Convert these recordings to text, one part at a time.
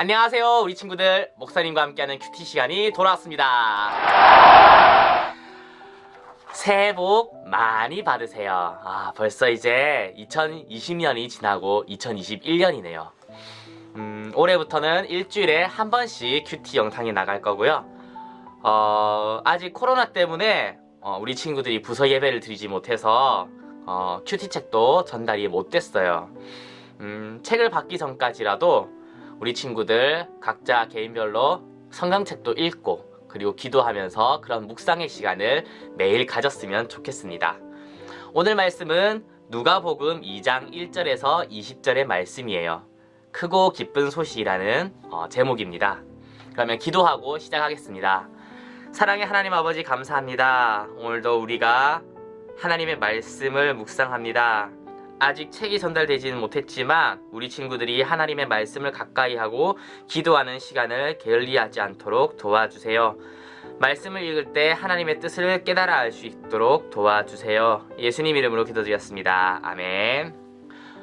안녕하세요 우리 친구들. 목사님과 함께하는 큐티 시간이 돌아왔습니다. 새해 복 많이 받으세요. 아 벌써 이제 2020년이 지나고 2021년이네요. 음, 올해부터는 일주일에 한 번씩 큐티 영상이 나갈 거고요. 어, 아직 코로나 때문에 어, 우리 친구들이 부서 예배를 드리지 못해서 어, 큐티 책도 전달이 못 됐어요. 음, 책을 받기 전까지라도 우리 친구들 각자 개인별로 성경책도 읽고 그리고 기도하면서 그런 묵상의 시간을 매일 가졌으면 좋겠습니다. 오늘 말씀은 누가복음 2장 1절에서 20절의 말씀이에요. 크고 기쁜 소식이라는 어, 제목입니다. 그러면 기도하고 시작하겠습니다. 사랑의 하나님 아버지 감사합니다. 오늘도 우리가 하나님의 말씀을 묵상합니다. 아직 책이 전달되지는 못했지만 우리 친구들이 하나님의 말씀을 가까이 하고 기도하는 시간을 게을리하지 않도록 도와주세요. 말씀을 읽을 때 하나님의 뜻을 깨달아 알 수 있도록 도와주세요. 예수님 이름으로 기도드렸습니다. 아멘.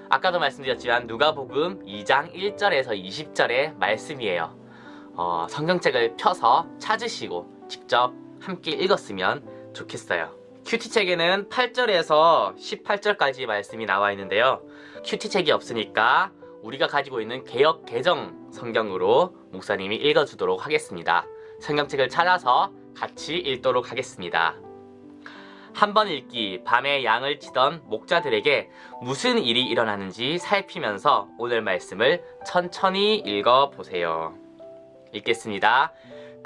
아까도 말씀드렸지만 누가복음 2장 1절에서 20절의 말씀이에요. 어, 성경책을 펴서 찾으시고 직접 함께 읽었으면 좋겠어요. 큐티 책에는 8절에서 18절까지 말씀이 나와 있는데요. 큐티 책이 없으니까 우리가 가지고 있는 개혁 개정 성경으로 목사님이 읽어주도록 하겠습니다. 성경책을 찾아서 같이 읽도록 하겠습니다. 한 번 읽기 밤에 양을 치던 목자들에게 무슨 일이 일어나는지 살피면서 오늘 말씀을 천천히 읽어 보세요. 읽겠습니다.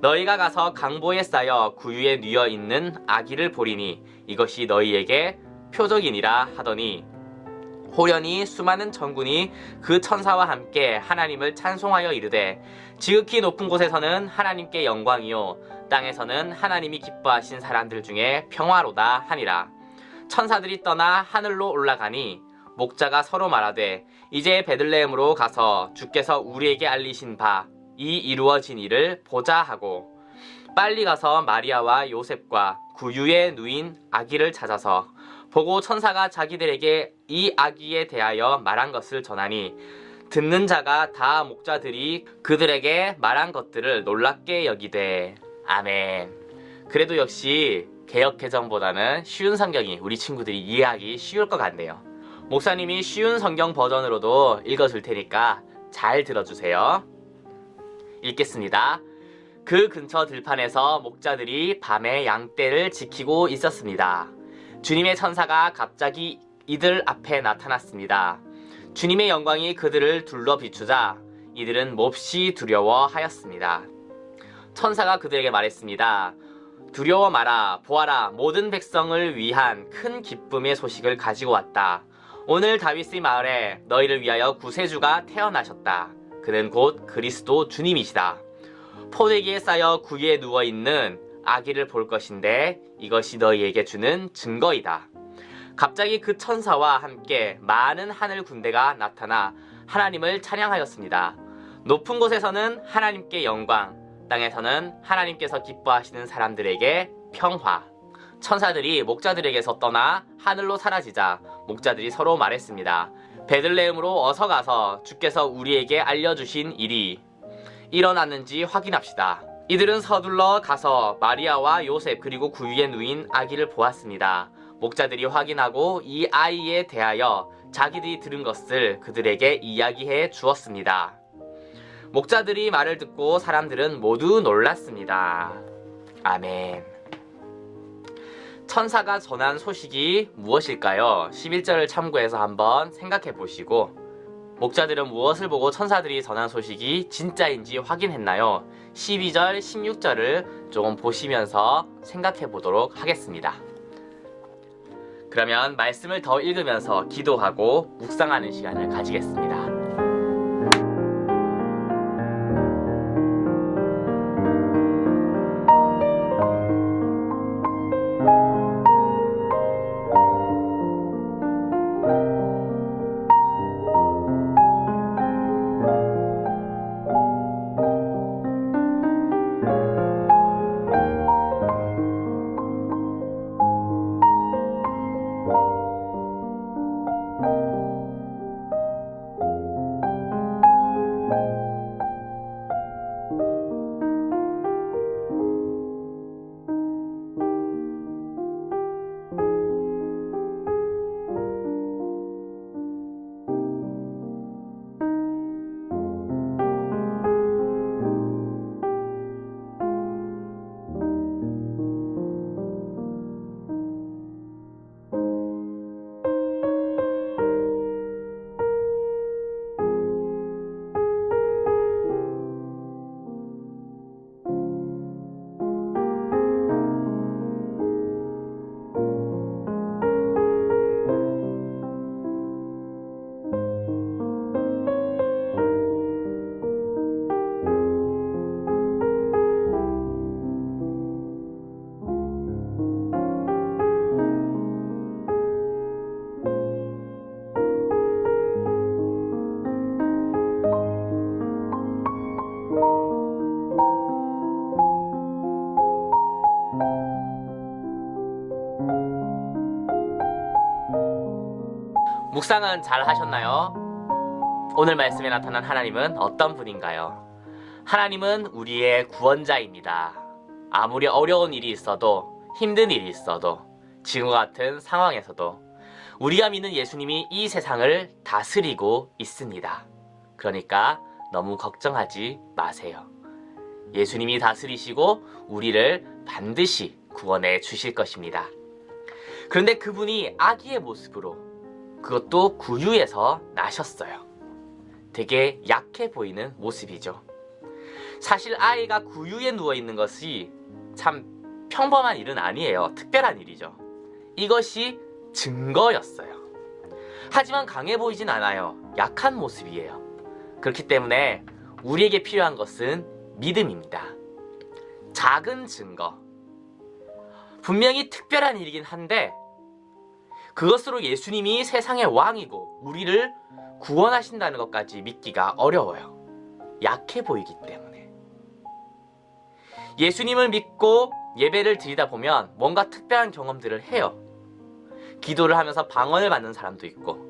너희가 가서 강보에 쌓여 구유에 뉘어 있는 아기를 보리니 이것이 너희에게 표적이니라 하더니 호련히 수많은 천군이 그 천사와 함께 하나님을 찬송하여 이르되 지극히 높은 곳에서는 하나님께 영광이요 땅에서는 하나님이 기뻐하신 사람들 중에 평화로다 하니라. 천사들이 떠나 하늘로 올라가니 목자가 서로 말하되 이제 베들레헴으로 가서 주께서 우리에게 알리신 바 이 이루어진 일을 보자 하고 빨리 가서 마리아와 요셉과 구유에 누인 아기를 찾아서 보고 천사가 자기들에게 이 아기에 대하여 말한 것을 전하니 듣는 자가 다 목자들이 그들에게 말한 것들을 놀랍게 여기되 아멘. 그래도 역시 개혁 개정보다는 쉬운 성경이 우리 친구들이 이해하기 쉬울 것 같네요. 목사님이 쉬운 성경 버전으로도 읽어줄 테니까 잘 들어주세요. 읽겠습니다. 그 근처 들판에서 목자들이 밤에 양떼를 지키고 있었습니다. 주님의 천사가 갑자기 이들 앞에 나타났습니다. 주님의 영광이 그들을 둘러 비추자 이들은 몹시 두려워하였습니다. 천사가 그들에게 말했습니다. 두려워 마라, 보아라, 모든 백성을 위한 큰 기쁨의 소식을 가지고 왔다. 오늘 다윗의 마을에 너희를 위하여 구세주가 태어나셨다. 그는 곧 그리스도 주님이시다. 포대기에 쌓여 구유에 누워 있는 아기를 볼 것인데 이것이 너희에게 주는 증거이다. 갑자기 그 천사와 함께 많은 하늘 군대가 나타나 하나님을 찬양하였습니다. 높은 곳에서는 하나님께 영광, 땅에서는 하나님께서 기뻐하시는 사람들에게 평화. 천사들이 목자들에게서 떠나 하늘로 사라지자 목자들이 서로 말했습니다. 베들레헴으로 어서 가서 주께서 우리에게 알려주신 일이 일어났는지 확인합시다. 이들은 서둘러 가서 마리아와 요셉 그리고 구유에 누인 아기를 보았습니다. 목자들이 확인하고 이 아이에 대하여 자기들이 들은 것을 그들에게 이야기해 주었습니다. 목자들이 말을 듣고 사람들은 모두 놀랐습니다. 아멘. 천사가 전한 소식이 무엇일까요? 11절을 참고해서 한번 생각해 보시고 목자들은 무엇을 보고 천사들이 전한 소식이 진짜인지 확인했나요? 12절, 16절을 조금 보시면서 생각해 보도록 하겠습니다. 그러면 말씀을 더 읽으면서 기도하고 묵상하는 시간을 가지겠습니다. 묵상은 잘 하셨나요? 오늘 말씀에 나타난 하나님은 어떤 분인가요? 하나님은 우리의 구원자입니다. 아무리 어려운 일이 있어도 힘든 일이 있어도 지금과 같은 상황에서도 우리가 믿는 예수님이 이 세상을 다스리고 있습니다. 그러니까 너무 걱정하지 마세요. 예수님이 다스리시고 우리를 반드시 구원해 주실 것입니다. 그런데 그분이 아기의 모습으로 그것도 구유에서 나셨어요. 되게 약해 보이는 모습이죠. 사실 아이가 구유에 누워 있는 것이 참 평범한 일은 아니에요. 특별한 일이죠. 이것이 증거였어요. 하지만 강해 보이진 않아요. 약한 모습이에요. 그렇기 때문에 우리에게 필요한 것은 믿음입니다. 작은 증거. 분명히 특별한 일이긴 한데 그것으로 예수님이 세상의 왕이고 우리를 구원하신다는 것까지 믿기가 어려워요. 약해 보이기 때문에. 예수님을 믿고 예배를 드리다 보면 뭔가 특별한 경험들을 해요. 기도를 하면서 방언을 받는 사람도 있고,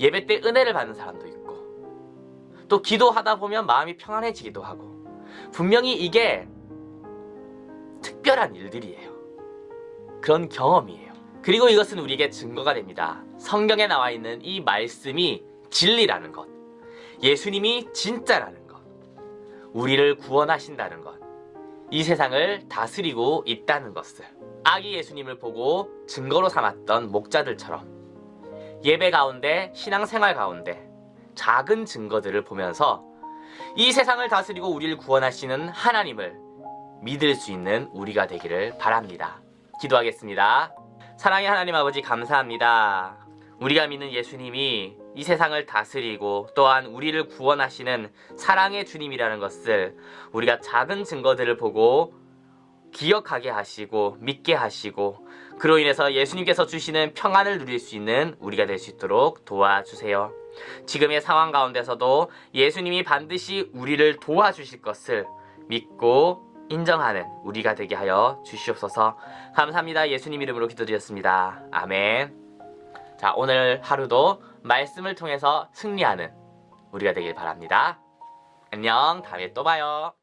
예배 때 은혜를 받는 사람도 있고, 또 기도하다 보면 마음이 평안해지기도 하고, 분명히 이게 특별한 일들이에요. 그런 경험이에요. 그리고 이것은 우리에게 증거가 됩니다. 성경에 나와 있는 이 말씀이 진리라는 것, 예수님이 진짜라는 것, 우리를 구원하신다는 것, 이 세상을 다스리고 있다는 것을 아기 예수님을 보고 증거로 삼았던 목자들처럼 예배 가운데 신앙생활 가운데 작은 증거들을 보면서 이 세상을 다스리고 우리를 구원하시는 하나님을 믿을 수 있는 우리가 되기를 바랍니다. 기도하겠습니다. 사랑의 하나님 아버지 감사합니다. 우리가 믿는 예수님이 이 세상을 다스리고 또한 우리를 구원하시는 사랑의 주님이라는 것을 우리가 작은 증거들을 보고 기억하게 하시고 믿게 하시고 그로 인해서 예수님께서 주시는 평안을 누릴 수 있는 우리가 될 수 있도록 도와주세요. 지금의 상황 가운데서도 예수님이 반드시 우리를 도와주실 것을 믿고 인정하는 우리가 되게 하여 주시옵소서. 감사합니다. 예수님 이름으로 기도드렸습니다. 아멘. 자, 오늘 하루도 말씀을 통해서 승리하는 우리가 되길 바랍니다. 안녕. 다음에 또 봐요.